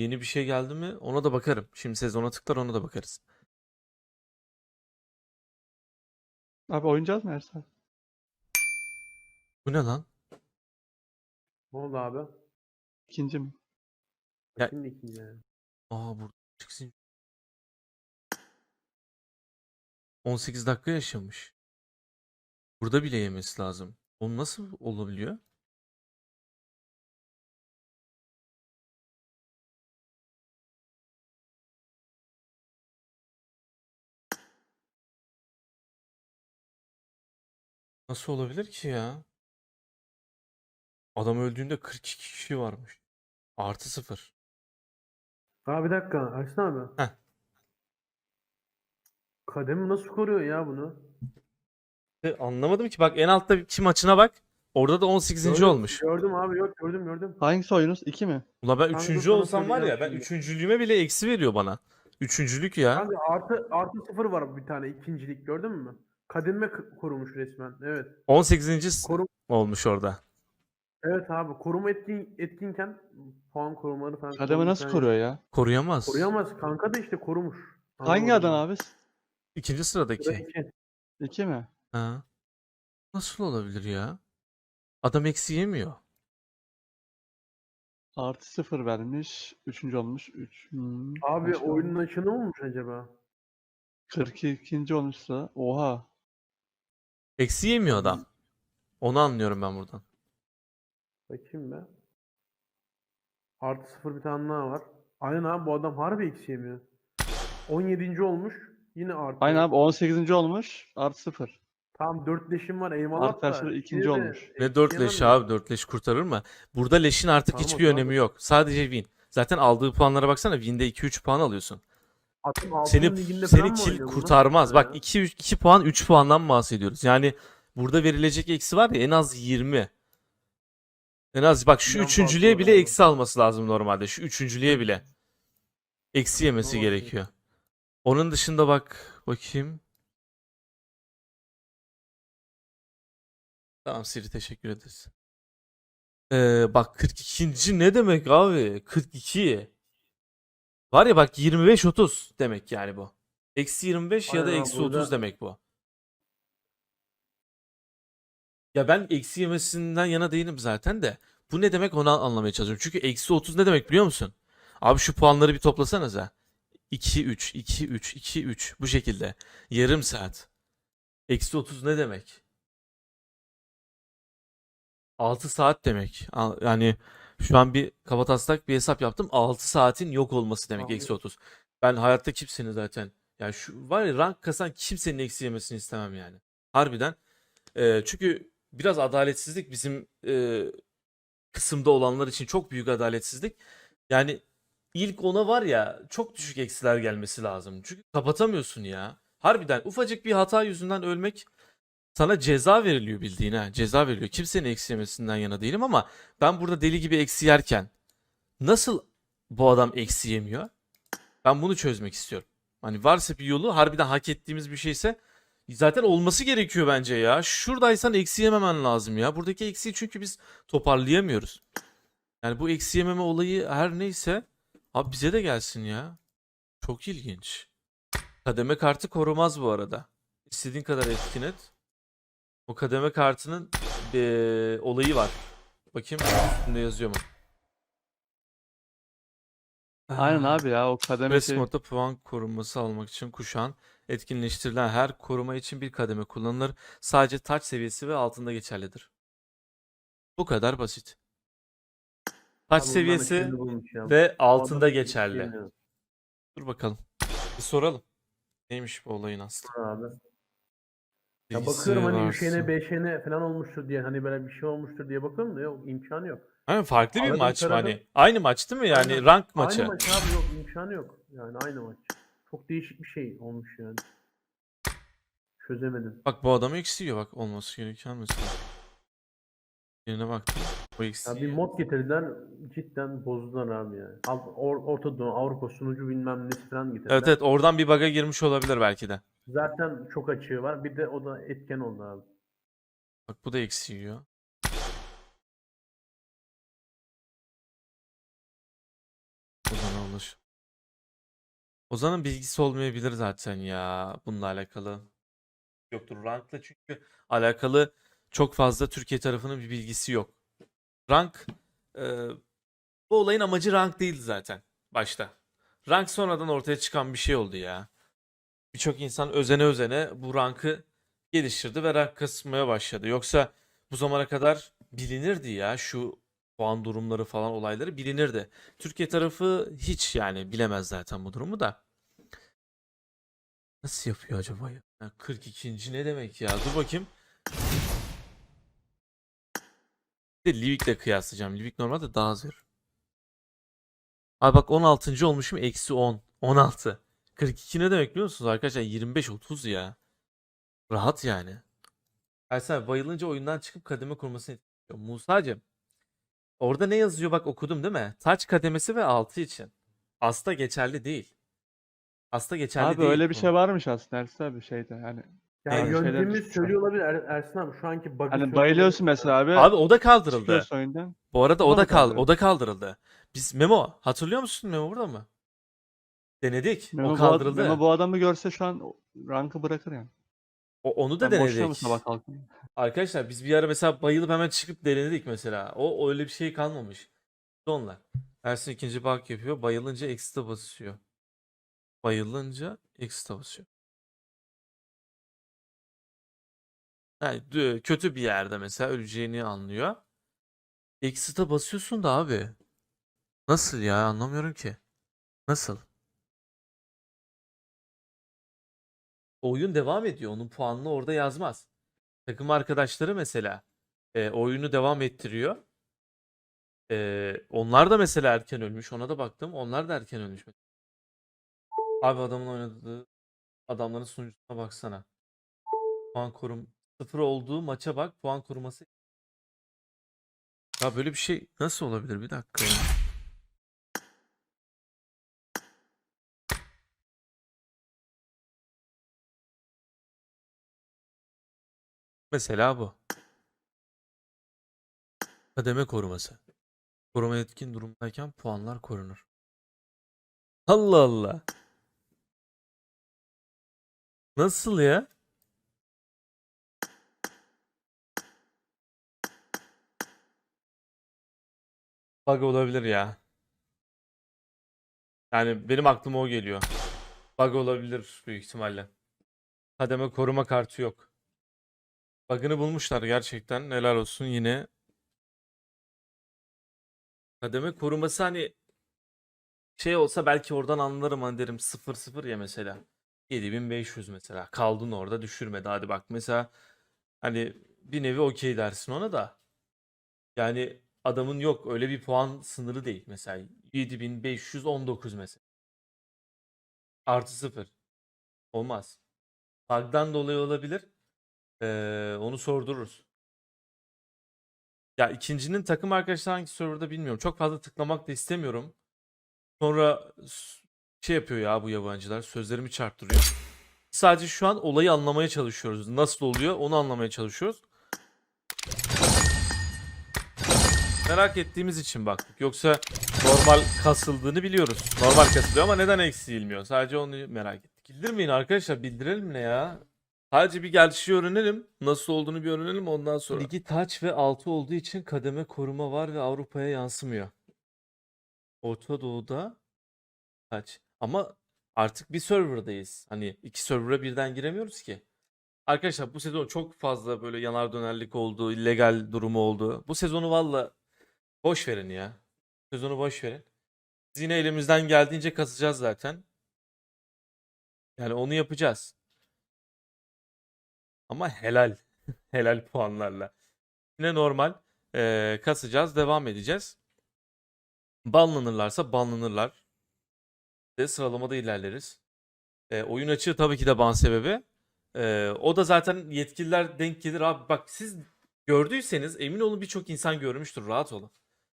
yeni bir şey geldi mi ona da bakarım. Şimdi sezona tıklar ona da bakarız. Abi oynayacağız mı Ersel? Bu ne lan? Ne oldu abi? İkinci mi? Ya- Şimdi ikinci yani. Aa burada çıksın. 18 dakika yaşamış. Burada bile yemesi lazım. O nasıl olabiliyor? Nasıl olabilir ki ya? Adam öldüğünde 42 kişi varmış. Artı sıfır. Aa bir dakika Ersin abi. Heh. Kademi nasıl koruyor ya bunu? E, Anlamadım ki bak en altta iki maçına bak. Orada da 18. Gördüm, olmuş. Gördüm abi yok gördüm gördüm. Hangisi oyunuz? İki mi? Ula ben Kanka üçüncü sana olsam var ya söyleyeceğim ben şimdi. üçüncülüğüme bile eksi veriyor bana. Üçüncülük ya. Kanka artı artı sıfır var bir tane ikincilik gördün mü? Kademe k- korumuş resmen. Evet. 18. Korum olmuş orada. evet abi koruma etkin etkinken puan korumaları falan. Kademe korumuş nasıl yani. koruyor ya? Koruyamaz. Koruyamaz kanka da işte korumuş. Hangi adam abi? İkinci Sıra sıradaki. iki. İki mi? Ha. Nasıl olabilir ya? Adam eksi yemiyor. Artı sıfır vermiş. Üçüncü olmuş. Üç. Hmm, Abi kaç oyunun açını mı olmuş acaba? 42. olmuşsa. Oha. Eksi yemiyor adam. Onu anlıyorum ben buradan. Bakayım ben. Artı sıfır bir tane daha var. Aynen abi bu adam harbi eksi yemiyor. 17. olmuş. Yine artı. Aynen abi 18. olmuş. Artı sıfır. Tamam 4 leşim var eyvallah Artı da. karşılığı ikinci yine de olmuş. Ne eksi dört leş yemem ya. abi dört leş kurtarır mı? Burada leşin artık Tamam, hiçbir tamam. önemi yok. Sadece win. Zaten aldığı puanlara baksana win'de 2-3 puan alıyorsun. Adam altın Seni liginde seni falan mı oynuyor bu? kurtarmaz. Bak ya? 2 2 puan 3 puandan bahsediyoruz. Yani burada verilecek eksi var ya en az 20. En az bak şu Bundan fazla üçüncülüğe bile olamaz. eksi alması lazım normalde. Şu üçüncülüğe bile. Eksi yemesi Doğru. gerekiyor. Onun dışında bak bakayım. Tamam Siri teşekkür ederiz. Ee, bak 42. ne demek abi? 42. Var ya bak 25-30 demek yani bu. Eksi 25 ya da Aynen eksi 30 burada- demek bu. Ya ben eksi yemesinden yana değilim zaten de. Bu ne demek onu anlamaya çalışıyorum. Çünkü eksi 30 ne demek biliyor musun? Abi şu puanları bir toplasanıza. 2 3 2 3 2 3 bu şekilde. Yarım saat. Eksi 30 ne demek? 6 saat demek. Yani şu an bir kabataslak bir hesap yaptım. 6 saatin yok olması demek Abi. eksi 30. Ben hayatta kimsenin zaten yani şu var ya rank kasan kimsenin eksi yemesini istemem yani. Harbiden. Ee, çünkü biraz adaletsizlik bizim e, kısımda olanlar için çok büyük adaletsizlik. Yani ilk ona var ya çok düşük eksiler gelmesi lazım. Çünkü kapatamıyorsun ya. Harbiden ufacık bir hata yüzünden ölmek sana ceza veriliyor bildiğin ha. Ceza veriliyor. Kimsenin eksi yemesinden yana değilim ama ben burada deli gibi eksi yerken nasıl bu adam eksi yemiyor? Ben bunu çözmek istiyorum. Hani varsa bir yolu harbiden hak ettiğimiz bir şeyse zaten olması gerekiyor bence ya. Şuradaysan eksi yememen lazım ya. Buradaki eksiği çünkü biz toparlayamıyoruz. Yani bu eksi yememe olayı her neyse abi bize de gelsin ya. Çok ilginç. Kademe kartı korumaz bu arada. İstediğin kadar etkin et. O kademe kartının eee, olayı var. Bakayım üstünde yazıyor mu? Aynen abi ya o kademe Press şey. puan korunması almak için kuşağın etkinleştirilen her koruma için bir kademe kullanılır. Sadece taç seviyesi ve altında geçerlidir. Bu kadar basit. Taç Abi seviyesi ve altında geçerli. Dur bakalım. Bir soralım. Neymiş bu olayın aslı? Abi. Ya bakıyorum hani varsa. üşene beşene falan olmuştur diye hani böyle bir şey olmuştur diye bakıyorum da yok imkanı yok. Hani farklı bir Aradım, maç mı taradım. hani? Aynı maç değil mi yani? Aynen. Rank maçı. Aynı maç abi yok imkanı yok. Yani aynı maç. Çok değişik bir şey olmuş yani. Çözemedim. Bak bu adam eksiyor bak olması gereken mesela. Yerine baktım. O Ya eksiyor. bir mod getirdiler cidden bozdular abi yani. Alt, or, Orta Doğu, Avrupa sunucu bilmem nesi falan getirdiler. Evet evet oradan bir bug'a girmiş olabilir belki de. Zaten çok açığı var. Bir de o da etken oldu abi. Bak bu da eksiyor. Ozan'a ulaş. Ozan'ın bilgisi olmayabilir zaten ya bununla alakalı. Yoktur rankla çünkü alakalı çok fazla Türkiye tarafının bir bilgisi yok. Rank e, bu olayın amacı rank değildi zaten başta. Rank sonradan ortaya çıkan bir şey oldu ya. Birçok insan özene özene bu rankı geliştirdi ve rank kasmaya başladı. Yoksa bu zamana kadar bilinirdi ya şu puan durumları falan olayları bilinirdi. Türkiye tarafı hiç yani bilemez zaten bu durumu da. Nasıl yapıyor acaba ya? Ya 42. ne demek ya? Dur bakayım. Bir de Livik'le kıyaslayacağım. Livik normalde daha az verir. Abi bak 16. olmuşum. Eksi 10. 16. 42 ne demek biliyor musunuz arkadaşlar? 25-30 ya. Rahat yani. Ersen bayılınca oyundan çıkıp kademe kurmasını istiyor. Musa'cığım. Orada ne yazıyor bak okudum değil mi? Taç kademesi ve altı için. Asla geçerli değil. Asla geçerli Abi değil. öyle bir şey varmış aslında Ersin abi şeyde hani. Yani Evet. Şeyler düşmüş söylüyor olabilir Er- Ersin abi. Şu anki bug'ı Hani söylüyor bayılıyorsun mesela abi. Abi o da kaldırıldı. çıkıyorsun oyundan. Bu arada O o da mı kal o da kaldırıldı. Biz Memo hatırlıyor musun Memo burada mı? Denedik. Memo o bu, kaldırıldı. Memo bu adamı görse şu an rankı bırakır yani. O, onu da Ben boşuna denedik. sabah kalktım? Arkadaşlar biz bir ara mesela bayılıp hemen çıkıp denedik mesela. O öyle bir şey kalmamış. Onlar. Ersin ikinci bak yapıyor. Bayılınca ekstra basıyor. Bayılınca ekstra basıyor. Yani kötü bir yerde mesela öleceğini anlıyor. Exit'a basıyorsun da abi. Nasıl ya anlamıyorum ki. Nasıl? Oyun devam ediyor. Onun puanını orada yazmaz. Takım arkadaşları mesela e, oyunu devam ettiriyor. E, onlar da mesela erken ölmüş. Ona da baktım. Onlar da erken ölmüş. Abi adamın oynadığı adamların sunucusuna baksana. Puan korum sıfır olduğu maça bak. Puan koruması. Ya böyle bir şey nasıl olabilir? Bir dakika ya. Mesela bu. Kademe koruması. Koruma etkin durumdayken puanlar korunur. Allah Allah. Nasıl ya? Bug olabilir ya. Yani benim aklıma o geliyor. Bug olabilir büyük ihtimalle. Kademe koruma kartı yok. Bug'ını bulmuşlar gerçekten. Helal olsun yine. Kademe koruması hani şey olsa belki oradan anlarım hani derim 0-0 ya mesela. 7500 mesela. Kaldın orada düşürmedi. Hadi bak mesela hani bir nevi okey dersin ona da. Yani adamın yok öyle bir puan sınırı değil. Mesela 7519 mesela. Artı 0. Olmaz. Bug'dan dolayı olabilir. Ee, onu sordururuz. Ya ikincinin takım arkadaşlar hangi serverda bilmiyorum. Çok fazla tıklamak da istemiyorum. Sonra şey yapıyor ya bu yabancılar. Sözlerimi çarptırıyor. Sadece şu an olayı anlamaya çalışıyoruz. Nasıl oluyor onu anlamaya çalışıyoruz. Merak ettiğimiz için baktık. Yoksa normal kasıldığını biliyoruz. Normal kasılıyor ama neden eksilmiyor? Sadece onu merak ettik. Bildirmeyin arkadaşlar. Bildirelim ne ya? Sadece bir gerçeği öğrenelim. Nasıl olduğunu bir öğrenelim ondan sonra. Ligi taç ve altı olduğu için kademe koruma var ve Avrupa'ya yansımıyor. Orta Doğu'da taç. Ama artık bir serverdayız. Hani iki server'a birden giremiyoruz ki. Arkadaşlar bu sezon çok fazla böyle yanar dönerlik oldu, illegal durumu oldu. Bu sezonu valla boş verin ya. Sezonu boş verin. Biz yine elimizden geldiğince kasacağız zaten. Yani onu yapacağız. Ama helal. helal puanlarla. Yine normal eee, kasacağız, devam edeceğiz. Banlanırlarsa banlanırlar. De sıralamada ilerleriz. Eee, oyun açığı tabii ki de ban sebebi. Eee, o da zaten yetkililer denk gelir. Abi bak siz gördüyseniz emin olun birçok insan görmüştür. Rahat olun.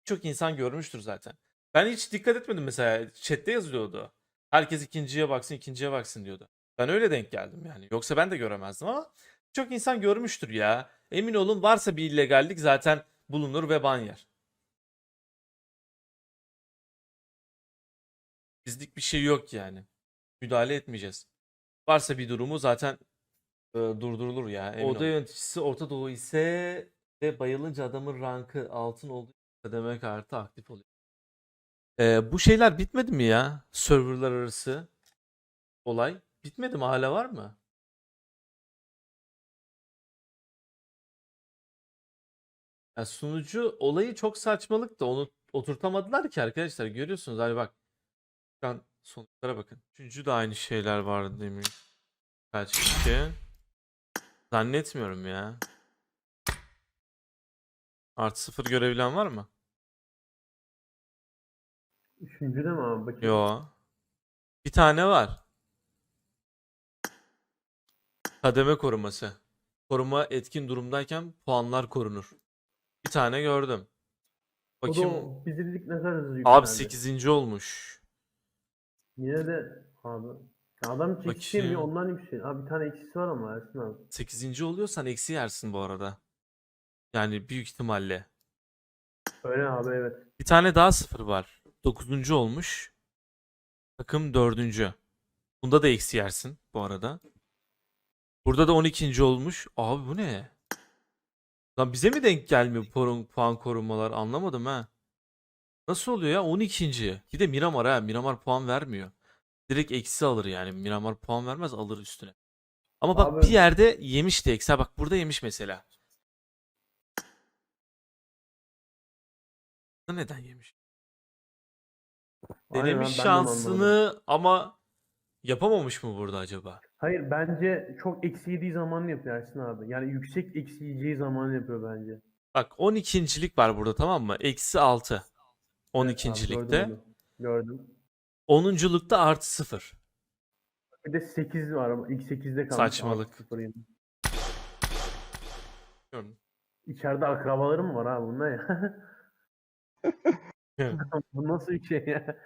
Birçok insan görmüştür zaten. Ben hiç dikkat etmedim mesela. Chat'te yazıyordu. Herkes ikinciye baksın, ikinciye baksın diyordu. Ben öyle denk geldim yani. Yoksa ben de göremezdim ama çok insan görmüştür ya. Emin olun varsa bir illegallik zaten bulunur ve ban yer. Bizlik bir şey yok yani. Müdahale etmeyeceğiz. Varsa bir durumu zaten e, durdurulur ya. emin Oda ol. yöneticisi Orta Doğu ise ve bayılınca adamın rankı altın olduğu kademe kartı aktif oluyor. E, bu şeyler bitmedi mi ya? Serverlar arası olay. Bitmedi mi? Hala var mı? Ya sunucu olayı çok saçmalık da onu oturtamadılar ki arkadaşlar. Görüyorsunuz hani bak. Şu an sonuçlara bakın. Üçüncü de aynı şeyler vardı demin. Kaç kişi? Zannetmiyorum ya. Artı sıfır görebilen var mı? Üçüncü de mi abi? Bakayım. Yo. Bir tane var. Kademe koruması. Koruma etkin durumdayken puanlar korunur. Bir tane gördüm. O da Bakayım. o bizirlik ne kadar hızlı Abi yükseldi. 8. olmuş. Yine de abi. Ya adam hiç eksi Bakayım. yemiyor ondan yükseliyor. Abi bir tane eksisi var ama Ersin abi. 8. oluyorsan eksi yersin bu arada. Yani büyük ihtimalle. Öyle abi evet. Bir tane daha sıfır var. 9. olmuş. Takım 4. Bunda da eksi yersin bu arada. Burada da 12. olmuş. Abi bu ne? Lan bize mi denk gelmiyor puan, puan korumalar? Anlamadım ha. Nasıl oluyor ya? 12. Bir de Miramar ha. Miramar puan vermiyor. Direkt eksi alır yani. Miramar puan vermez alır üstüne. Ama bak Abi- bir yerde yemişti eksi. Ha Bak burada yemiş mesela. Neden yemiş? Aynen Denemiş ben de onu anlamadım. şansını ama yapamamış mı burada acaba? Hayır bence çok eksi yediği yapıyor Ersin abi. Yani yüksek eksi yiyeceği yapıyor bence. Bak 12.lik var burada tamam mı? Eksi 6. Evet abi, 12.likte. gördüm onu. Gördüm. 10'unculukta artı 0. Bir de 8 var ama ilk 8'de kalmış. Saçmalık. İçeride akrabaları mı var abi bunda ya? bu nasıl bir şey ya?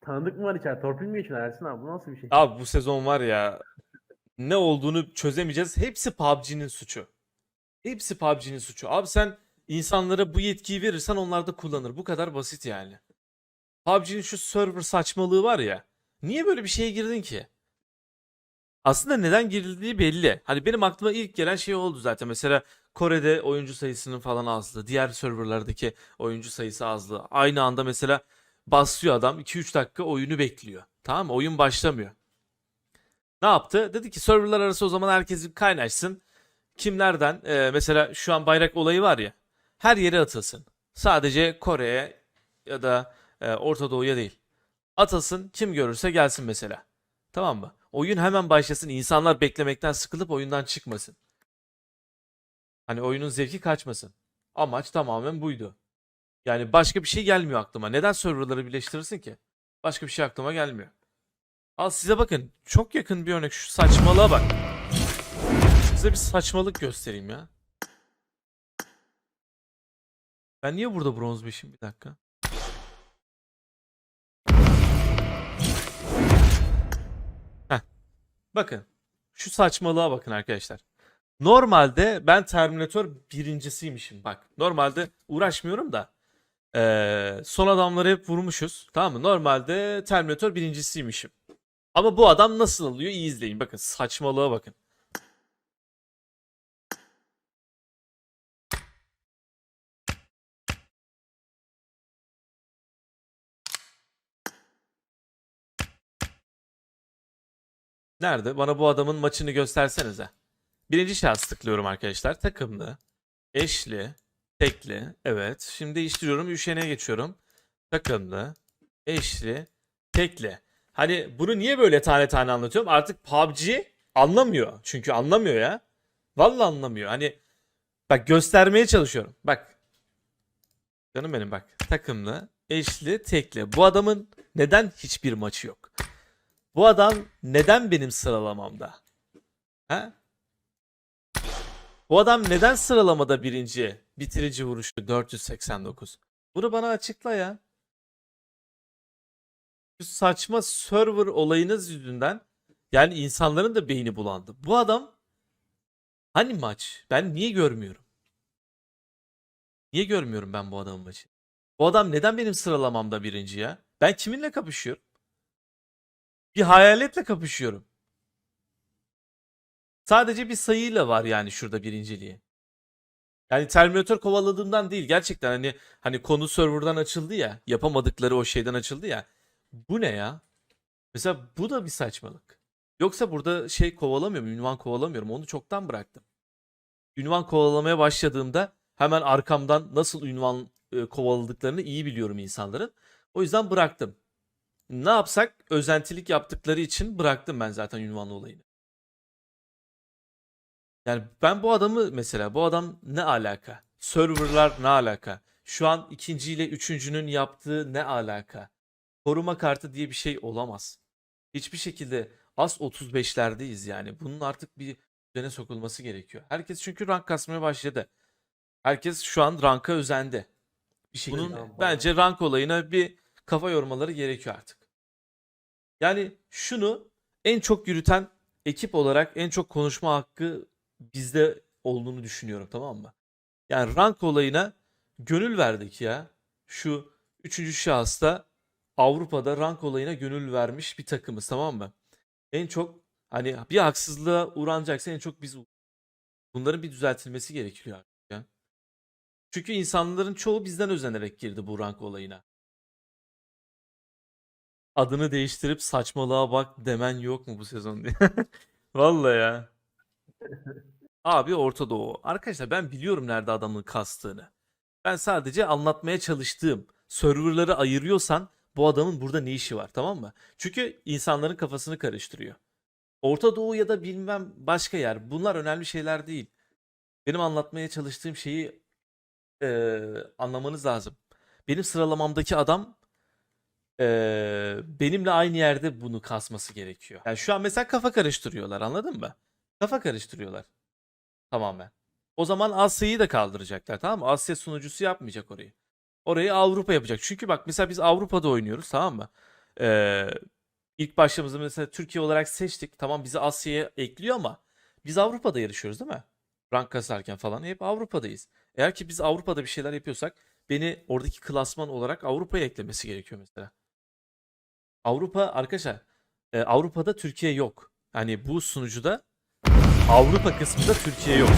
Tanıdık mı var içeride? Torpil mi geçiyor Ersin abi? Bu nasıl bir şey? Abi bu sezon var ya ne olduğunu çözemeyeceğiz. Hepsi PUBG'nin suçu. Hepsi PUBG'nin suçu. Abi sen insanlara bu yetkiyi verirsen onlar da kullanır. Bu kadar basit yani. PUBG'nin şu server saçmalığı var ya. Niye böyle bir şeye girdin ki? Aslında neden girildiği belli. Hani benim aklıma ilk gelen şey oldu zaten. Mesela Kore'de oyuncu sayısının falan azlığı. Diğer serverlardaki oyuncu sayısı azlığı. Aynı anda mesela basıyor adam 2-3 dakika oyunu bekliyor. Tamam mı? Oyun başlamıyor. Ne yaptı? Dedi ki serverlar arası o zaman herkes kaynaşsın. Kimlerden? Ee, mesela şu an bayrak olayı var ya. Her yere atılsın. Sadece Kore'ye ya da e, Orta Doğu'ya değil. Atılsın kim görürse gelsin mesela. Tamam mı? Oyun hemen başlasın. İnsanlar beklemekten sıkılıp oyundan çıkmasın. Hani oyunun zevki kaçmasın. Amaç tamamen buydu. Yani başka bir şey gelmiyor aklıma. Neden serverları birleştirirsin ki? Başka bir şey aklıma gelmiyor. Al size bakın. Çok yakın bir örnek. Şu saçmalığa bak. Size bir saçmalık göstereyim ya. Ben niye burada bronz 5'im? Bir dakika. Heh. Bakın. Şu saçmalığa bakın arkadaşlar. Normalde ben Terminator birincisiymişim. Bak. Normalde uğraşmıyorum da. Ee, son adamları hep vurmuşuz. Tamam mı? Normalde Terminator birincisiymişim. Ama bu adam nasıl alıyor? İyi izleyin. Bakın saçmalığa bakın. Nerede? Bana bu adamın maçını göstersenize. Birinci şahıs tıklıyorum arkadaşlar. Takımlı, eşli, tekli. Evet. Şimdi değiştiriyorum. Üşene geçiyorum. Takımlı, eşli, tekli. Hani bunu niye böyle tane tane anlatıyorum? Artık PUBG anlamıyor. Çünkü anlamıyor ya. Vallahi anlamıyor. Hani bak göstermeye çalışıyorum. Bak. Canım benim bak. Takımlı, eşli, tekli. Bu adamın neden hiçbir maçı yok? Bu adam neden benim sıralamamda? Ha? Bu adam neden sıralamada birinci, bitirici vuruşu 489? Bunu bana açıkla ya. Şu saçma server olayınız yüzünden yani insanların da beyni bulandı. Bu adam hani maç? Ben niye görmüyorum? Niye görmüyorum ben bu adamın maçı? Bu adam neden benim sıralamamda birinci ya? Ben kiminle kapışıyorum? Bir hayaletle kapışıyorum. Sadece bir sayıyla var yani şurada birinciliği. Yani Terminator kovaladığımdan değil gerçekten hani hani konu serverdan açıldı ya yapamadıkları o şeyden açıldı ya. Bu ne ya? Mesela bu da bir saçmalık. Yoksa burada şey kovalamıyorum, ünvan kovalamıyorum. Onu çoktan bıraktım. Ünvan kovalamaya başladığımda hemen arkamdan nasıl ünvan e, kovaladıklarını iyi biliyorum insanların. O yüzden bıraktım. Ne yapsak özentilik yaptıkları için bıraktım ben zaten ünvan olayını. Yani ben bu adamı mesela bu adam ne alaka? Serverlar ne alaka? Şu an ikinciyle üçüncünün yaptığı ne alaka? Koruma kartı diye bir şey olamaz. Hiçbir şekilde az 35'lerdeyiz yani. Bunun artık bir düzene sokulması gerekiyor. Herkes çünkü rank kasmaya başladı. Herkes şu an ranka özendi. Bir şey. Bunun Tamam, bence rank olayına bir kafa yormaları gerekiyor artık. Yani şunu en çok yürüten ekip olarak en çok konuşma hakkı bizde olduğunu düşünüyorum tamam mı? Yani rank olayına gönül verdik ya. Şu üçüncü şahısta Avrupa'da rank olayına gönül vermiş bir takımız tamam mı? En çok hani bir haksızlığa uğranacaksa en çok biz bunların bir düzeltilmesi gerekiyor ya. Çünkü insanların çoğu bizden özenerek girdi bu rank olayına. Adını değiştirip saçmalığa bak demen yok mu bu sezon diye. Vallahi ya. Abi Orta Doğu. Arkadaşlar ben biliyorum nerede adamın kastığını. Ben sadece anlatmaya çalıştığım serverları ayırıyorsan bu adamın burada ne işi var tamam mı? Çünkü insanların kafasını karıştırıyor. Orta Doğu ya da bilmem başka yer. Bunlar önemli şeyler değil. Benim anlatmaya çalıştığım şeyi eee, anlamanız lazım. Benim sıralamamdaki adam eee, benimle aynı yerde bunu kasması gerekiyor. Yani şu an mesela kafa karıştırıyorlar anladın mı? Kafa karıştırıyorlar. Tamamen. O zaman Asya'yı da kaldıracaklar tamam mı? Asya sunucusu yapmayacak orayı. Orayı Avrupa yapacak. Çünkü bak mesela biz Avrupa'da oynuyoruz tamam mı? Ee, ilk başlamızda mesela Türkiye olarak seçtik. Tamam bizi Asya'ya ekliyor ama biz Avrupa'da yarışıyoruz değil mi? Rank kasarken falan hep Avrupa'dayız. Eğer ki biz Avrupa'da bir şeyler yapıyorsak beni oradaki klasman olarak Avrupa'ya eklemesi gerekiyor mesela. Avrupa arkadaşlar e, Avrupa'da Türkiye yok. Hani bu sunucuda Avrupa kısmında Türkiye yok.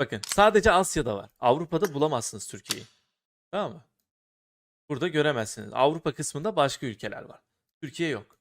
Bakın sadece Asya'da var. Avrupa'da bulamazsınız Türkiye'yi. Tamam mı? Burada göremezsiniz. Avrupa kısmında başka ülkeler var. Türkiye yok.